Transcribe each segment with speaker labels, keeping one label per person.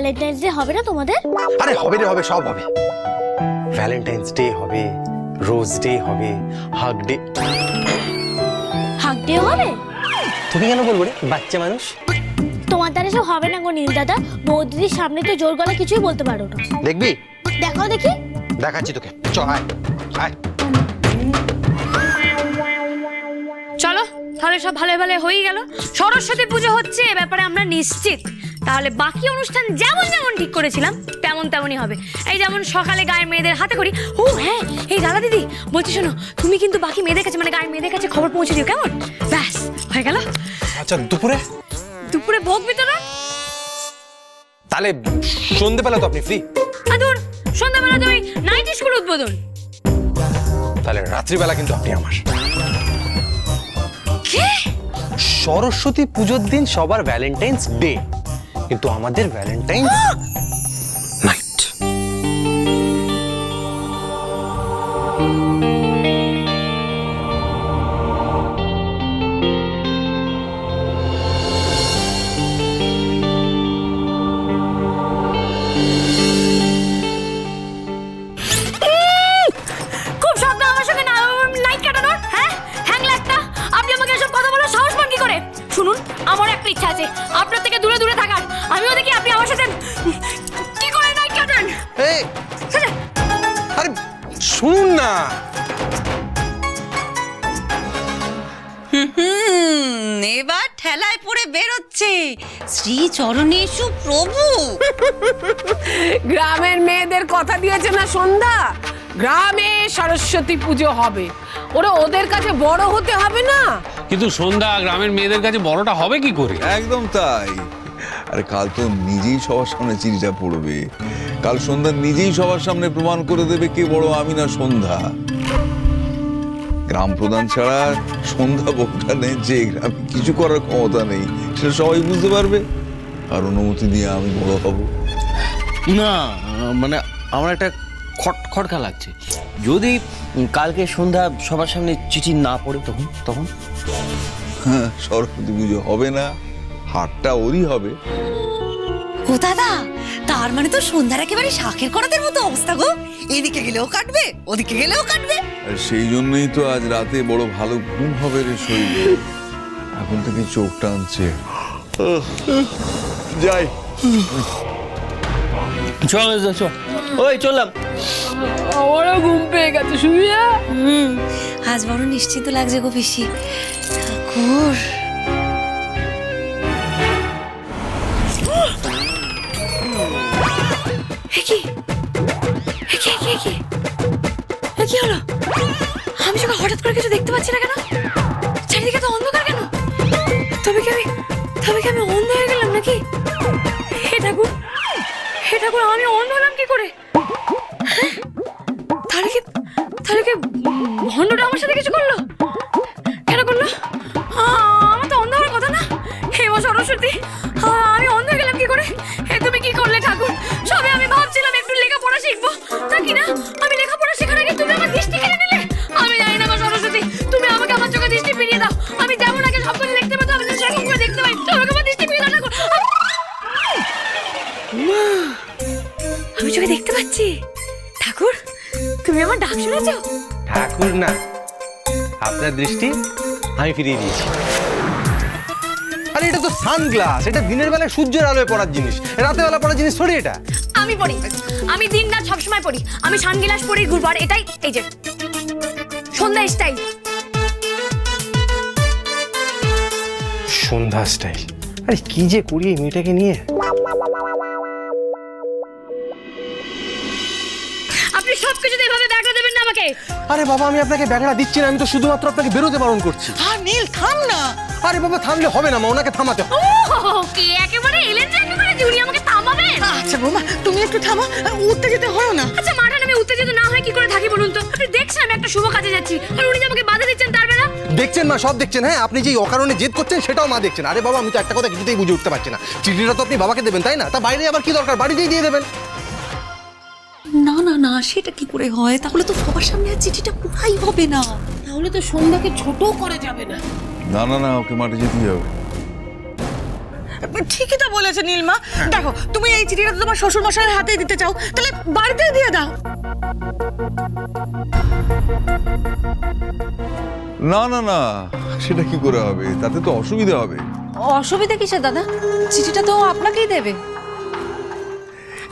Speaker 1: Valentine's day হবে না তোমাদের?
Speaker 2: আরে হবে রে হবে সব হবে। ভ্যালেন্টাইন্স ডে হবে রোজ ডে হবে হাগ ডে
Speaker 1: হাক ডে হবে?
Speaker 2: তুমি কেন বলব রে বাচ্চা মানুষ?
Speaker 1: তোমার দ্বারা সব হবে না গো নীল দাদা। বৌদিদির সামনে তো জোর গলা কিছুই বলতে পারো না।
Speaker 2: দেখবি?
Speaker 1: দেখাও দেখি।
Speaker 2: দেখাচ্ছি তোকে। চ আয় আয়।
Speaker 3: চলো তাহলে সব ভালো ভালো হয়ে গেল। সরস্বতী পুজো হচ্ছে এ ব্যাপারে আমরা নিশ্চিত। তাহলে বাকি অনুষ্ঠান যেমন যেমন ঠিক করেছিলাম তেমন তেমনই হবে। এই যেমন সকালে গায়ের মেয়েদের হাতে করি ও হ্যাঁ এই গালা দিদি বলছি শোনো তুমি কিন্তু বাকি মেয়েদের কাছে মানে গায়ের মেয়েদের কাছে খবর পৌঁছে দিও কেমন? ব্যাস হয়ে গেল।
Speaker 2: আচ্ছা দুপুরে?
Speaker 3: দুপুরে ভোগ বিতরণ
Speaker 2: তাহলে সন্ধেবেলা তো আপনি ফ্রি
Speaker 3: আদুর সন্ধ্যাবেলা তুমি নাইট স্কুল উদ্বোধন।
Speaker 2: তাহলে রাত্রিবেলা কিন্তু আপনি আমার। সরস্বতী পুজোর দিন সবার ভ্যালেন্টাইন্স ডে কিন্তু আমাদের ভ্যালেন্টাইন্স
Speaker 3: শুনুন
Speaker 2: না।
Speaker 4: হুম এবার ঠেলায় পড়ে বেরোচ্ছে। শ্রী চরণে সুপ্রভু
Speaker 5: গ্রামের মেয়েদের কথা দিয়েছে না সন্ধ্যা? গ্রামে সরস্বতী পুজো হবে। ওরা ওদের কাছে বড় হতে হবে না?
Speaker 6: কিন্তু সন্ধ্যা গ্রামের মেয়েদের কাছে বড়টা হবে কি করে?
Speaker 7: একদম তাই। আরে কাল তো নিজেই সবার সামনে চিঠিটা পড়বে। কাল সন্ধ্যা নিজেই সবার সামনে প্রমাণ করে দেবে কে বড় আমি না সন্ধ্যা। গ্রাম প্রধান ছাড়া সন্ধ্যা বউটা নেই যে গ্রামে কিছু করার ক্ষমতা নেই সেটা সবাই বুঝতে পারবে। আর অনুমতি দিয়ে আমি বড় হব।
Speaker 8: না মানে আমার একটা খট খটকা লাগছে। যদি কালকে সন্ধ্যা সবার সামনে চিঠি না পড়ে তখন তখন?
Speaker 7: হ্যাঁ সরস্বতী পুজো হবে না হাটটা ওরই হবে।
Speaker 4: ও দাদা তার মানে তো সন্ধ্যার একেবারে শাকের করাদের মতো অবস্থা গো। এদিকে গেলেও কাটবে ওদিকে গেলেও কাটবে।
Speaker 7: আর সেই জন্যই তো আজ রাতে বড় ভালো ঘুম হবে রে শরীরে। এখন থেকে চোখ টানছে। যাই।
Speaker 8: চল চল। ওই চললাম।
Speaker 5: আমারও ঘুম পেয়ে গেছে শুনিয়া?
Speaker 4: হুম আজ বড় নিশ্চিন্ত লাগছে গো পিসি ঠাকুর।
Speaker 3: এ কি? হলো? আমি সকাল হঠাৎ করে কিছু দেখতে পাচ্ছি না কেন? চারিদিকে তো অন্ধকার কেন? তবে কি আমি তবে কি আমি অন্ধ হয়ে গেলাম নাকি? হে ঠাকুর হে ঠাকুর, আমি অন্ধ হলাম কি করে? হ্যাঁ? তাহলে কি তাহলে কি ভণ্ডটা আমার সাথে কিছু করল? কেন করল? আমার তো অন্ধ হওয়ার কথা না। হে সরস্বতী মা আমি চোখে দেখতে পাচ্ছি। ঠাকুর তুমি আমার ডাক শুনেছো?
Speaker 2: ঠাকুর না আপনার দৃষ্টি আমি ফিরিয়ে দিয়েছি। আরে এটা তো সানগ্লাস এটা দিনের বেলায় সূর্যের আলোয় পড়ার জিনিস। রাতের বেলা পড়ার জিনিস থোড়ি এটা।
Speaker 3: আমি পড়ি আমি দিন রাত সবসময় পড়ি। আমি সানগিলাস পরি ঘুরবো আর এটাই এই যে। সন্ধ্যা স্টাইল।
Speaker 2: সন্ধ্যা স্টাইল। আরে কি যে করি মেয়েটাকে নিয়ে?
Speaker 3: সবকিছুতে এভাবে ব্যাগটা দেবেন না আমাকে।
Speaker 2: আরে বাবা আমি আপনাকে ব্যাগটা দিচ্ছি না আমি তো শুধুমাত্র আপনাকে বেরোতে বারণ করছি।
Speaker 4: আর নীল থাম না।
Speaker 2: আরে বাবা থামলে হবে না মা ওনাকে থামাতে হবে।
Speaker 3: ও কে একেবারে এলেন যে একেবারে জুড়ি আমাকে থামাবেন?
Speaker 4: আচ্ছা বৌমা তুমি একটু থামো উঠতে যেতে হয় না।
Speaker 3: আচ্ছা মাঠে আমি উত্তেজিত না হয় কি করে থাকি বলুন তো? আপনি দেখছেন আমি একটা শুভ কাজে যাচ্ছি। আর উনি যে আমাকে বাধা দিচ্ছেন তার বেলা?
Speaker 2: দেখছেন মা সব দেখছেন হ্যাঁ? আপনি যে অকারণে জেদ করছেন সেটাও মা দেখছেন। আরে বাবা আমি তো একটা কথা কিছুতেই বুঝে উঠতে পারছি না। চিঠিটা তো আপনি বাবাকে দেবেন তাই না? তা বাইরে আবার কি দরকার? বাড়িতেই দিয়ে দেবেন।
Speaker 4: না না না সেটা কি করে হয়? তাহলে তো সবার সামনে আর চিঠিটা পড়াই হবে না?
Speaker 5: তাহলে তো সন্ধ্যাকে ছোট করে যাবে না।
Speaker 7: না না না ওকে মাঠে যেতেই হবে।
Speaker 4: ঠিকই তো বলেছে নীলমা। দেখো তুমি এই চিঠিটা তো তোমার শ্বশুর মশাইয়ের হাতে দিতে চাও। তাহলে বাড়িতেই দিয়ে দাও।
Speaker 7: না না না সেটা কি করে হবে? তাতে তো অসুবিধা হবে।
Speaker 3: অসুবিধা কিসের দাদা? চিঠিটা তো আপনাকেই দেবে।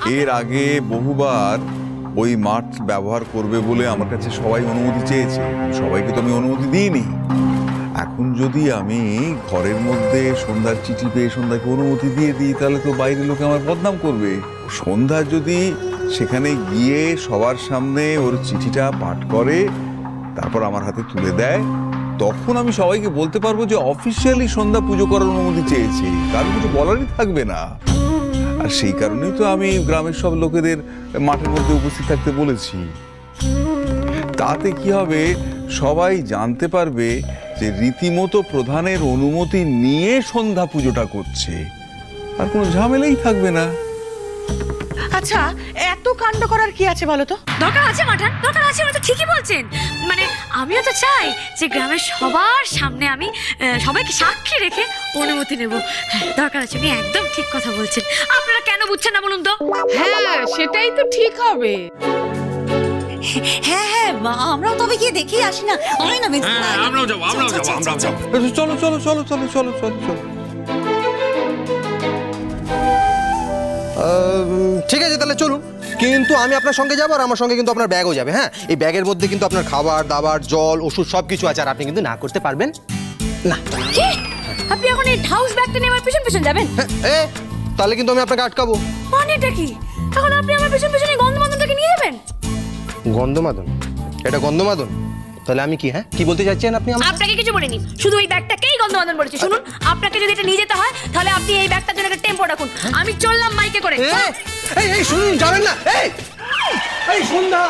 Speaker 7: এর আগে বহুবার ওই মাঠ ব্যবহার করবে বলে আমার কাছে সবাই অনুমতি চেয়েছে। সবাইকে তো আমি অনুমতি দিইনি। এখন যদি আমি ঘরের মধ্যে সন্ধ্যার চিঠি পেয়ে সন্ধ্যাকে অনুমতি দিয়ে দিই, তাহলে তো বাইরের লোকে আমার বদনাম করবে। সন্ধ্যা যদি সেখানে গিয়ে সবার সামনে ওর চিঠিটা পাঠ করে, তারপর আমার হাতে তুলে দেয়, তখন আমি সবাইকে বলতে পারব যে অফিসিয়ালি সন্ধ্যা পুজো করার অনুমতি চেয়েছি। কারণ কিছু বলারই থাকবে না। আর সেই কারণেই তো আমি গ্রামের সব লোকেদের মাঠের মধ্যে উপস্থিত থাকতে বলেছি। তাতে কি হবে? সবাই জানতে পারবে যে রীতিমতো প্রধানের অনুমতি নিয়ে সন্ধ্যা পুজোটা করছে। আর কোনো ঝামেলাই থাকবে না।
Speaker 4: আচ্ছা এত কাণ্ড করার কি আছে বলো তো?
Speaker 3: দরকার আছে মাঠান দরকার আছে উনি তো ঠিকই বলছেন। মানে আমিও তো চাই যে গ্রামের সবার সামনে আমি আহ, সবাইকে সাক্ষী রেখে অনুমতি নেব। হ্যাঁ, দরকার আছে উনি একদম ঠিক কথা বলছেন। আপনারা কেন বুঝছেন না বলুন তো?
Speaker 5: হ্যাঁ সেটাই তো ঠিক হবে।
Speaker 4: হ্যাঁ হ্যাঁ মা- আমরাও তবে গিয়ে দেখে আসি না। আয় না মেজো
Speaker 6: হ্যাঁ আমরাও যাব আমরাও যাব আমরাও যাব।
Speaker 7: চলো চলো চলো চলো চলো চলো চলো।
Speaker 2: ঠিক আছে তাহলে চলুন। কিন্তু আমি আপনার সঙ্গে যাব আর আমার সঙ্গে কিন্তু আপনার ব্যাগও যাবে হ্যাঁ? এই ব্যাগের মধ্যে কিন্তু আপনার খাবার দাবার জল ওষুধ সব কিছু আছে আর আপনি কিন্তু না করতে পারবেন। না।
Speaker 3: আপনি এখন এই হাউস ব্যাগটা নিয়ে আমার পিছন পিছন যাবেন?
Speaker 2: হ্যাঁ, এ তাহলে কিন্তু আমি আপনাকে আটকাবো।
Speaker 3: মানেটা কি? এখন আপনি আমার পিছন পিছনে গন্ধমাদনটাকে নিয়ে যাবেন?
Speaker 2: গন্ধমাদন এটা গন্ধমাদন তাহলে আমি কি হ্যাঁ? কি বলতে চাচ্ছেন আপনি
Speaker 3: আপনাকে কিছু বলিনি। শুধু ওই ব্যাগটাকেই গন্ধমাদন বলেছি। শুনুন আপনাকে যদি এটা নিয়ে যেতে হয় তাহলে আপনি এই ব্যাগটার জন্য একটা টেম্পো রাখুন। আমি চললাম মাইকে করে।
Speaker 2: এই এই শুনুন যাবেন না। এই এই সন্ধ্যা।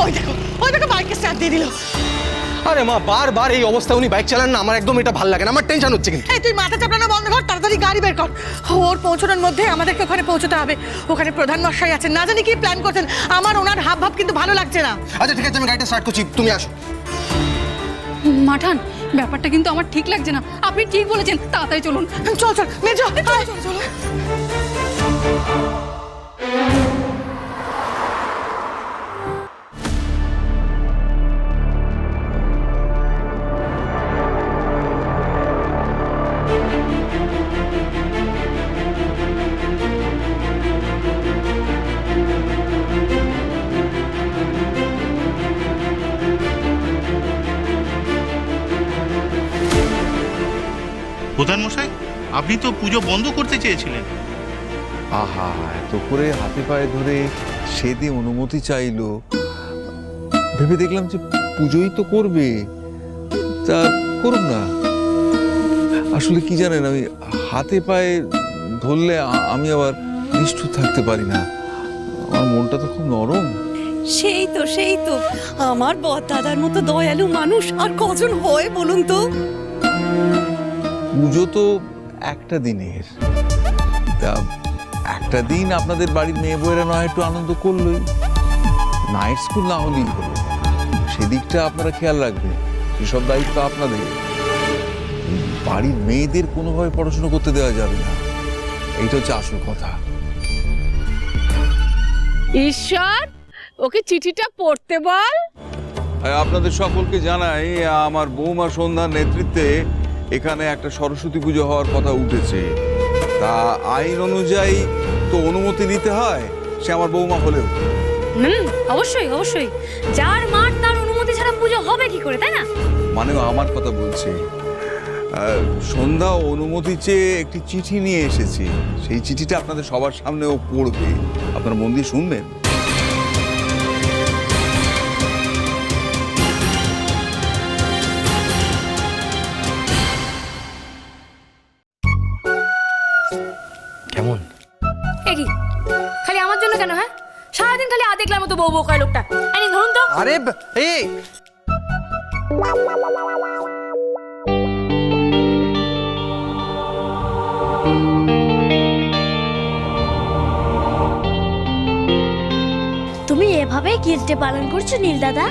Speaker 4: ওই দেখো ওই দেখো বাইকে স্টার্ট দিয়ে দিল।
Speaker 2: আরে মা বারবার এই অবস্থা উনি বাইক চালান না আমার একদম এটা ভালো লাগে না আমার টেনশন হচ্ছে কিন্তু।
Speaker 4: এই তুই মাথা চাপড়ানো বন্ধ কর তাড়াতাড়ি গাড়ি বের কর। ওর পৌঁছানোর মধ্যে আমাদেরকে ওখানে পৌঁছতে হবে। ওখানে প্রধান মশাই আছেন না জানি কি প্ল্যান করছেন আমার ওনার হাব ভাব কিন্তু ভালো লাগছে না।
Speaker 2: আচ্ছা ঠিক আছে আমি গাড়িটা স্টার্ট করছি তুমি আসো।
Speaker 9: মাঠান ব্যাপারটা কিন্তু আমার ঠিক লাগছে না। আপনি ঠিক বলেছেন তাড়াতাড়ি চলুন।
Speaker 4: চল চল মেজো চল চল চল।
Speaker 10: আপনি তো পুজো বন্ধ করতে চেয়েছিলেন।
Speaker 7: আহা এত করে হাতে পায়ে ধরে সেদে অনুমতি চাইলো। ভেবে দেখলাম যে পুজোই তো করবে। তা করুন না। আসলে কি জানেন আমি হাতে পায়ে ধরলে আমি আবার নিষ্ঠুর থাকতে পারি না। আমার মনটা তো খুব নরম।
Speaker 4: সেই তো সেই তো। আমার বর দাদার মতো দয়ালু মানুষ আর কজন হয় বলুন তো?
Speaker 7: পুজো তো একটা দিনের। তা একটা দিন আপনাদের বাড়ির মেয়ে বউয়েরা নয় একটু আনন্দ করলোই। নাইট স্কুল না হলেই হলো। সেদিকটা আপনারা খেয়াল রাখবেন সেসব দায়িত্ব আপনাদের। বাড়ির মেয়েদের কোনোভাবে পড়াশুনো করতে দেওয়া যাবে না। এইটা হচ্ছে আসল কথা।
Speaker 5: ঈশ্বর ওকে চিঠিটা পড়তে বল।
Speaker 7: আপনাদের সকলকে জানাই আমার বৌমা সন্ধ্যার নেতৃত্বে এখানে একটা সরস্বতী পুজো হওয়ার কথা উঠেছে। তা আইন অনুযায়ী তো অনুমতি নিতে হয়? সে আমার বৌমা হলেও।
Speaker 3: হুম অবশ্যই অবশ্যই। যার মাঠ তার অনুমতি ছাড়া পুজো হবে কি করে তাই না?
Speaker 7: মানে আমার কথা বলছে। সন্ধ্যা অনুমতি চেয়ে একটি চিঠি নিয়ে এসেছি। সেই চিঠিটা আপনাদের সবার সামনেও পড়বে। আপনারা মন দিয়ে শুনবেন।
Speaker 3: মতো বউ বউ করে লোকটা। আরে ধরুন তো।
Speaker 2: আরে এই
Speaker 1: তুমি এভাবে গিলতে পালন করছ নীল দাদা?